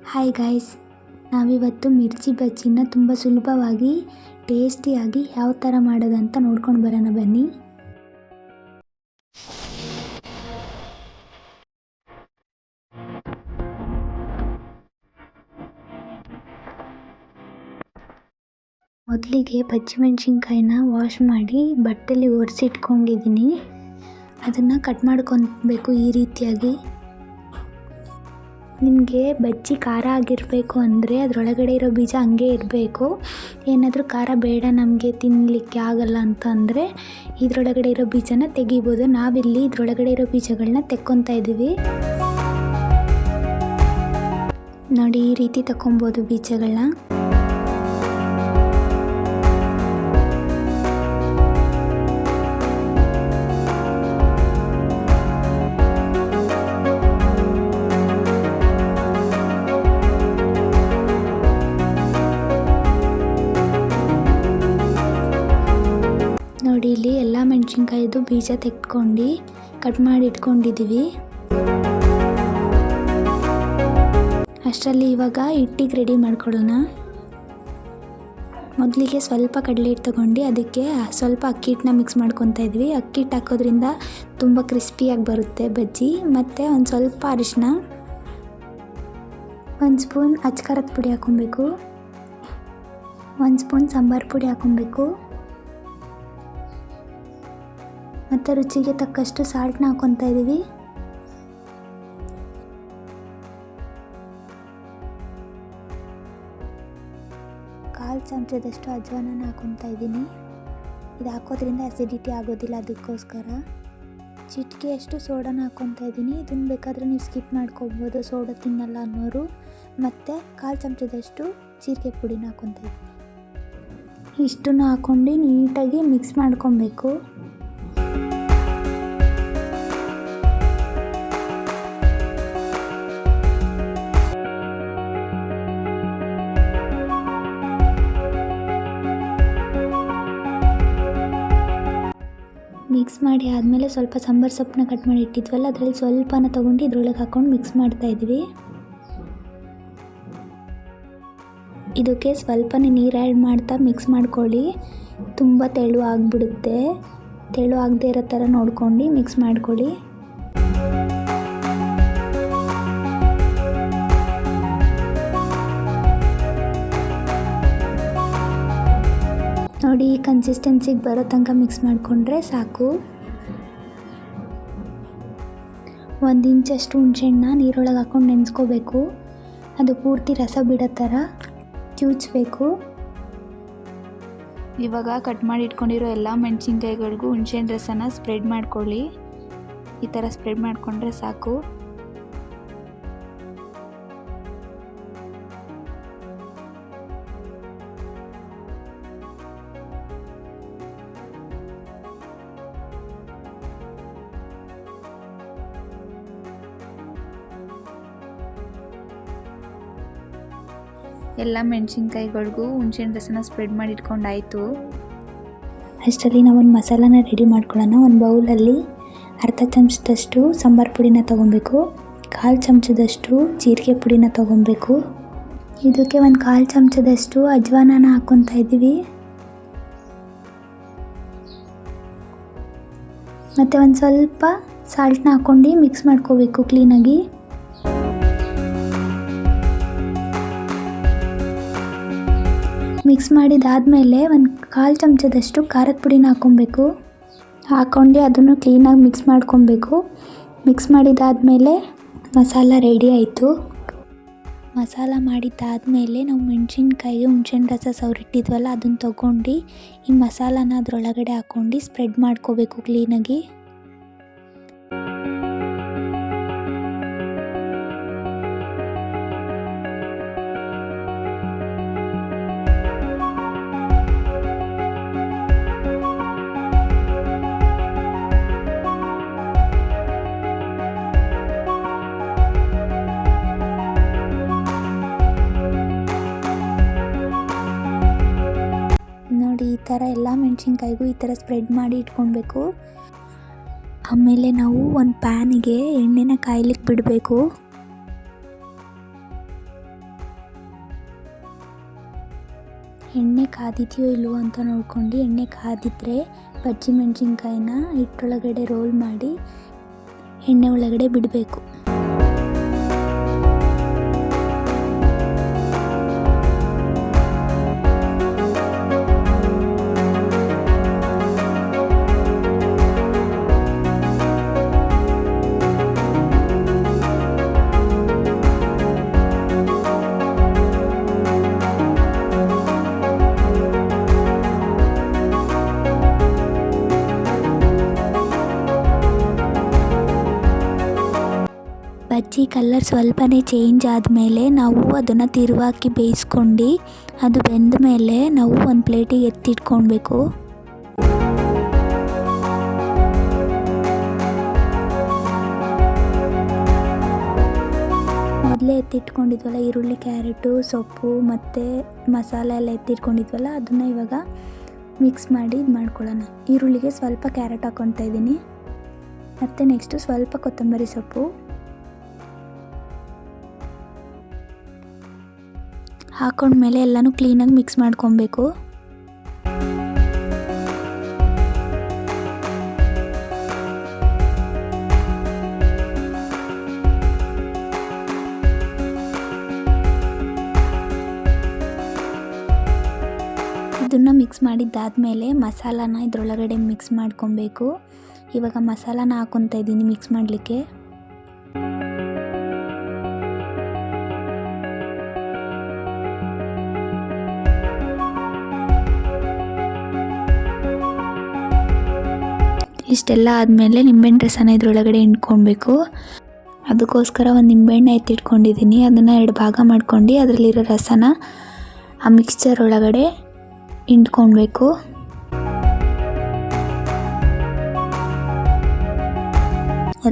Hi guys ನಾವಿವತ್ತು ಮಿರ್ಚಿ ಬಜ್ಜಿನ ತುಂಬ ಸುಲಭವಾಗಿ, ಟೇಸ್ಟಿಯಾಗಿ ಯಾವ ಥರ ಮಾಡೋದಂತ ನೋಡ್ಕೊಂಡು ಬರೋಣ ಬನ್ನಿ. ಮೊದಲಿಗೆ ಬಜ್ಜಿ ಮೆಣಸಿನ್ಕಾಯಿನ ವಾಶ್ ಮಾಡಿ ಬಟ್ಟೆಲಿ ಒರೆಸಿಟ್ಕೊಂಡಿದ್ದೀನಿ ಅದನ್ನು ಕಟ್ ಮಾಡ್ಕೊಬೇಕು ಈ ರೀತಿಯಾಗಿ. ನಿಮಗೆ ಬಜ್ಜಿ ಖಾರ ಆಗಿರಬೇಕು ಅಂದರೆ ಅದರೊಳಗಡೆ ಇರೋ ಬೀಜ ಹಂಗೆ ಇರಬೇಕು. ಏನಾದರೂ ಖಾರ ಬೇಡ ನಮಗೆ ತಿನ್ನಲಿಕ್ಕೆ ಆಗಲ್ಲ ಅಂತ ಅಂದರೆ ಇದರೊಳಗಡೆ ಇರೋ ಬೀಜನ ತೆಗಿಬೋದು. ನಾವಿಲ್ಲಿ ಇದರೊಳಗಡೆ ಇರೋ ಬೀಜಗಳನ್ನ ತೆಕ್ಕೊತಾ ಇದ್ದೀವಿ. ನೋಡಿ ಈ ರೀತಿ ತಗೊಬೋದು ಬೀಜಗಳನ್ನ. ಮೆಣಸಿನ್ಕಾಯಿದು ಬೀಜ ತೆಗೆದ್ಕೊಂಡು ಕಟ್ ಮಾಡಿ ಇಟ್ಕೊಂಡಿದ್ದೀವಿ. ಅಷ್ಟರಲ್ಲಿ ಇವಾಗ ಹಿಟ್ಟಿಗೆ ರೆಡಿ ಮಾಡ್ಕೊಳ್ಳೋಣ. ಮೊದಲಿಗೆ ಸ್ವಲ್ಪ ಕಡಲೆ ಹಿಟ್ಟು ತಗೊಂಡು ಅದಕ್ಕೆ ಸ್ವಲ್ಪ ಅಕ್ಕಿ ಹಿಟ್ಟನ್ನ ಮಿಕ್ಸ್ ಮಾಡ್ಕೊತಾ ಇದ್ವಿ ಅಕ್ಕಿ ಹಿಟ್ಟು ಹಾಕೋದ್ರಿಂದ ತುಂಬ ಕ್ರಿಸ್ಪಿಯಾಗಿ ಬರುತ್ತೆ ಬಜ್ಜಿ. ಮತ್ತು ಒಂದು ಸ್ವಲ್ಪ ಅರಿಶಿನ ಒಂದು ಸ್ಪೂನ್ ಅಚ್ಕಾರದ ಪುಡಿ ಹಾಕೊಬೇಕು ಒಂದು ಸ್ಪೂನ್ ಸಾಂಬಾರು ಪುಡಿ ಹಾಕೊಬೇಕು ಮತ್ತು ರುಚಿಗೆ ತಕ್ಕಷ್ಟು ಸಾಲ್ಟ್ನ ಹಾಕ್ಕೊತಾ ಇದ್ದೀವಿ ಕಾಲು ಚಮಚದಷ್ಟು ಅಜ್ವಾನನ ಹಾಕ್ಕೊತಾ ಇದ್ದೀನಿ ಇದು ಹಾಕೋದ್ರಿಂದ ಅಸಿಡಿಟಿ ಆಗೋದಿಲ್ಲ ಅದಕ್ಕೋಸ್ಕರ. ಚಿಟಿಕೆಯಷ್ಟು ಸೋಡಾನ ಹಾಕ್ಕೊತಾ ಇದ್ದೀನಿ ಇದನ್ನು ಬೇಕಾದರೆ ನೀವು ಸ್ಕಿಪ್ ಮಾಡ್ಕೊಬೋದು. ಸೋಡಾ ತಿನ್ನಲ್ಲ ಅನ್ನೋರು. ಮತ್ತು ಕಾಲು ಚಮಚದಷ್ಟು ಜೀರಿಗೆ ಪುಡಿನ ಹಾಕ್ಕೊತಾ ಇದ್ದೀನಿ ಇಷ್ಟನ್ನು ಹಾಕ್ಕೊಂಡು ನೀಟಾಗಿ ಮಿಕ್ಸ್ ಮಾಡ್ಕೊಬೇಕು. ಮಿಕ್ಸ್ ಮಾಡಿ ಆದಮೇಲೆ ಸ್ವಲ್ಪ ಸಾಂಬಾರು ಸೊಪ್ಪನ್ನ ಕಟ್ ಮಾಡಿ ಇಟ್ಟಿದ್ವಲ್ಲ, ಅದರಲ್ಲಿ ಸ್ವಲ್ಪನ ತೊಗೊಂಡು ಇದ್ರೊಳಗೆ ಹಾಕ್ಕೊಂಡು ಮಿಕ್ಸ್ ಮಾಡ್ತಾ ಇದ್ವಿ. ಇದಕ್ಕೆ ಸ್ವಲ್ಪನೇ ನೀರು ಆ್ಯಡ್ ಮಾಡ್ತಾ ಮಿಕ್ಸ್ ಮಾಡ್ಕೊಳ್ಳಿ. ತುಂಬ ತೆಳು ಆಗಿಬಿಡುತ್ತೆ. ತೆಳು ಆಗದೆ ಇರೋ ಥರ ನೋಡ್ಕೊಂಡು ಮಿಕ್ಸ್ ಮಾಡ್ಕೊಳ್ಳಿ. ನೋಡಿ ಕನ್ಸಿಸ್ಟೆನ್ಸಿಗೆ ಬರೋ ತನಕ ಮಿಕ್ಸ್ ಮಾಡಿಕೊಂಡ್ರೆ ಸಾಕು. ಒಂದು ಇಂಚಷ್ಟು ಹುಣ್ಸೆಹಣ್ಣ ನೀರೊಳಗೆ ಹಾಕ್ಕೊಂಡು ನೆನೆಸ್ಕೋಬೇಕು. ಅದು ಪೂರ್ತಿ ರಸ ಬಿಡೋ ಥರ ಕಿವುಚ್ಬೇಕು ಇವಾಗ ಕಟ್ ಮಾಡಿ ಇಟ್ಕೊಂಡಿರೋ ಎಲ್ಲ ಮೆಣಸಿನ್ಕಾಯಿಗಳಿಗೂ ಹುಣ್ಸೆಹಣ್ಣು ರಸನ ಸ್ಪ್ರೆಡ್ ಮಾಡ್ಕೊಳ್ಳಿ. ಈ ಥರ ಸ್ಪ್ರೆಡ್ ಮಾಡಿಕೊಂಡ್ರೆ ಸಾಕು. ಎಲ್ಲ ಮೆಣಸಿನ್ಕಾಯಿಗಳಿಗೂ ಹುಣ್ಸೆಹಣ್ಣು ರಸನ ಸ್ಪ್ರೆಡ್ ಮಾಡಿ ಇಟ್ಕೊಂಡಾಯಿತು. ಅಷ್ಟರಲ್ಲಿ ನಾವೊಂದು ಮಸಾಲಾನ ರೆಡಿ ಮಾಡ್ಕೊಳ್ಳೋಣ. ಒಂದು ಬೌಲಲ್ಲಿ ಅರ್ಧ ಚಮಚದಷ್ಟು ಸಾಂಬಾರು ಪುಡಿನ ತೊಗೊಬೇಕು. ಕಾಲು ಚಮಚದಷ್ಟು ಜೀರಿಗೆ ಪುಡಿನ ತೊಗೊಬೇಕು. ಇದಕ್ಕೆ ಒಂದು ಕಾಲು ಚಮಚದಷ್ಟು ಅಜ್ವಾನನ ಹಾಕ್ಕೊತಾ ಇದ್ದೀವಿ. ಮತ್ತು ಒಂದು ಸ್ವಲ್ಪ ಸಾಲ್ಟ್ನ ಹಾಕ್ಕೊಂಡು ಮಿಕ್ಸ್ ಮಾಡ್ಕೋಬೇಕು ಕ್ಲೀನಾಗಿ ಮಿಕ್ಸ್ ಮಾಡಿದಾದಮೇಲೆ ಒಂದು ಕಾಲು ಚಮಚದಷ್ಟು ಖಾರದ ಪುಡಿನ ಹಾಕ್ಕೊಬೇಕು. ಹಾಕ್ಕೊಂಡು ಅದನ್ನು ಕ್ಲೀನಾಗಿ ಮಿಕ್ಸ್ ಮಾಡ್ಕೊಬೇಕು. ಮಿಕ್ಸ್ ಮಾಡಿದಾದಮೇಲೆ ಮಸಾಲ ರೆಡಿ ಆಯಿತು. ಮಸಾಲ ಮಾಡಿದ್ದಾದಮೇಲೆ ನಾವು ಮೆಣಸಿನ್ಕಾಯಿ ಹುಣ್ಸೆನ್ ರಸ ಸವರಿಟ್ಟಿದ್ವಲ್ಲ, ಅದನ್ನು ತೊಗೊಂಡು ಈ ಮಸಾಲಾನ ಅದರೊಳಗಡೆ ಹಾಕ್ಕೊಂಡು ಸ್ಪ್ರೆಡ್ ಮಾಡ್ಕೋಬೇಕು ಕ್ಲೀನಾಗಿ ಥರ ಎಲ್ಲ ಮೆಣಸಿನ್ಕಾಯಿಗೂ ಈ ಥರ ಸ್ಪ್ರೆಡ್ ಮಾಡಿ ಇಟ್ಕೊಳ್ಬೇಕು. ಆಮೇಲೆ ನಾವು ಒಂದು ಪ್ಯಾನಿಗೆ ಎಣ್ಣೆನ ಕಾಯ್ಲಿಕ್ಕೆ ಬಿಡಬೇಕು. ಎಣ್ಣೆ ಕಾದಿದೆಯೋ ಇಲ್ವೋ ಅಂತ ನೋಡ್ಕೊಂಡು ಎಣ್ಣೆ ಕಾದಿದ್ರೆ ಪಚ್ಚಿ ಮೆಣಸಿನ್ಕಾಯಿನ ಹಿಟ್ಟೊಳಗಡೆ ರೋಲ್ ಮಾಡಿ ಎಣ್ಣೆ ಒಳಗಡೆ ಬಿಡಬೇಕು. ಬಜ್ಜಿ ಕಲರ್ ಸ್ವಲ್ಪನೇ ಚೇಂಜ್ ಆದಮೇಲೆ ನಾವು ಅದನ್ನು ತಿರುವಾಕಿ ಬೇಯಿಸ್ಕೊಂಡು, ಅದು ಬೆಂದ ಮೇಲೆ ನಾವು ಒಂದು ಪ್ಲೇಟಿಗೆ ಎತ್ತಿಟ್ಕೊಳ್ಬೇಕು. ಮೊದಲೇ ಎತ್ತಿಟ್ಕೊಂಡಿದ್ವಲ್ಲ ಈರುಳ್ಳಿ, ಕ್ಯಾರೆಟು, ಸೊಪ್ಪು ಮತ್ತು ಮಸಾಲೆ ಎಲ್ಲ ಎತ್ತಿಟ್ಕೊಂಡಿದ್ವಲ್ಲ ಅದನ್ನು ಇವಾಗ ಮಿಕ್ಸ್ ಮಾಡಿ ಇದು ಮಾಡ್ಕೊಳ್ಳೋಣ. ಈರುಳ್ಳಿಗೆ ಸ್ವಲ್ಪ ಕ್ಯಾರೆಟ್ ಹಾಕ್ಕೊತಾ ಇದ್ದೀನಿ. ಮತ್ತು ನೆಕ್ಸ್ಟು ಸ್ವಲ್ಪ ಕೊತ್ತಂಬರಿ ಸೊಪ್ಪು. ಹಾಕೊಂಡ್ಮೇಲೆ ಎಲ್ಲನೂ ಕ್ಲೀನಾಗಿ ಮಿಕ್ಸ್ ಮಾಡ್ಕೊಬೇಕು. ಇದನ್ನು ಮಿಕ್ಸ್ ಮಾಡಿದ್ದಾದಮೇಲೆ ಮಸಾಲಾನ ಇದರೊಳಗಡೆ ಮಿಕ್ಸ್ ಮಾಡ್ಕೊಬೇಕು. ಇವಾಗ ಮಸಾಲಾನ ಹಾಕೊತಾ ಇದ್ದೀನಿ ಮಿಕ್ಸ್ ಮಾಡಲಿಕ್ಕೆ. ಇಷ್ಟೆಲ್ಲ ಆದಮೇಲೆ ನಿಂಬೆಹಣ್ಣು ರಸನ ಇದ್ರೊಳಗಡೆ ಹಿಂಡ್ಕೊಳ್ಬೇಕು. ಅದಕ್ಕೋಸ್ಕರ ಒಂದು ನಿಂಬೆಹಣ್ಣು ಎತ್ತಿಟ್ಕೊಂಡಿದ್ದೀನಿ ಅದನ್ನು ಎರಡು ಭಾಗ ಮಾಡ್ಕೊಂಡು ಅದರಲ್ಲಿರೋ ರಸನ ಆ ಮಿಕ್ಸ್ಚರ್ ಒಳಗಡೆ ಹಿಂಡ್ಕೊಳ್ಬೇಕು.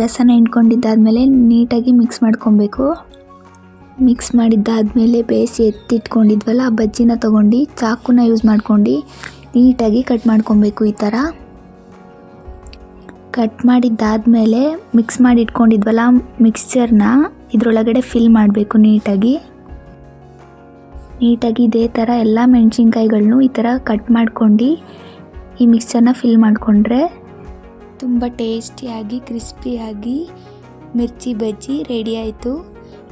ರಸನ ಹಿಂಡ್ಕೊಂಡಿದ್ದಾದಮೇಲೆ ನೀಟಾಗಿ ಮಿಕ್ಸ್ ಮಾಡ್ಕೊಬೇಕು ಮಿಕ್ಸ್ ಮಾಡಿದ್ದಾದಮೇಲೆ ಬೇಯಿಸಿ ಎತ್ತಿಟ್ಕೊಂಡಿದ್ವಲ್ಲ ಆ ಬಜ್ಜಿನ ತೊಗೊಂಡು ಚಾಕುನ ಯೂಸ್ ಮಾಡ್ಕೊಂಡು ನೀಟಾಗಿ ಕಟ್ ಮಾಡ್ಕೊಬೇಕು ಈ ಥರ ಕಟ್ ಮಾಡಿದ್ದಾದ್ಮೇಲೆ ಮಿಕ್ಸ್ ಮಾಡಿ ಇಟ್ಕೊಂಡಿದ್ವಲ್ಲ ಮಿಕ್ಸ್ಚರ್ನ ಇದರೊಳಗಡೆ ಫಿಲ್ ಮಾಡಬೇಕು ನೀಟಾಗಿ. ನೀಟಾಗಿ ಇದೇ ಥರ ಎಲ್ಲ ಮೆಣಸಿನ್ಕಾಯಿಗಳನ್ನೂ ಈ ಥರ ಕಟ್ ಮಾಡ್ಕೊಂಡು ಈ ಮಿಕ್ಸ್ಚರ್ನ ಫಿಲ್ ಮಾಡಿಕೊಂಡ್ರೆ ತುಂಬ ಟೇಸ್ಟಿಯಾಗಿ ಕ್ರಿಸ್ಪಿಯಾಗಿ ಮಿರ್ಚಿ ಬಜ್ಜಿ ರೆಡಿ ಆಯಿತು.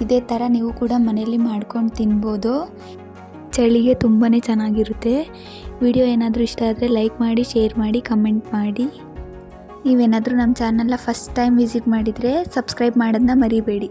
ಇದೇ ಥರ ನೀವು ಕೂಡ ಮನೇಲಿ ಮಾಡ್ಕೊಂಡು ತಿನ್ಬೋದು. ಚಳಿಗೆ ತುಂಬಾ ಚೆನ್ನಾಗಿರುತ್ತೆ. ವಿಡಿಯೋ ಏನಾದರೂ ಇಷ್ಟ ಆದರೆ ಲೈಕ್ ಮಾಡಿ ಶೇರ್ ಮಾಡಿ ಕಮೆಂಟ್ ಮಾಡಿ. ನೀವೇನಾದರೂ ನಮ್ಮ ಚಾನಲ್ನ ಫಸ್ಟ್ ಟೈಮ್ ವಿಸಿಟ್ ಮಾಡಿದರೆ ಸಬ್ಸ್ಕ್ರೈಬ್ ಮಾಡೋದನ್ನ ಮರಿಬೇಡಿ.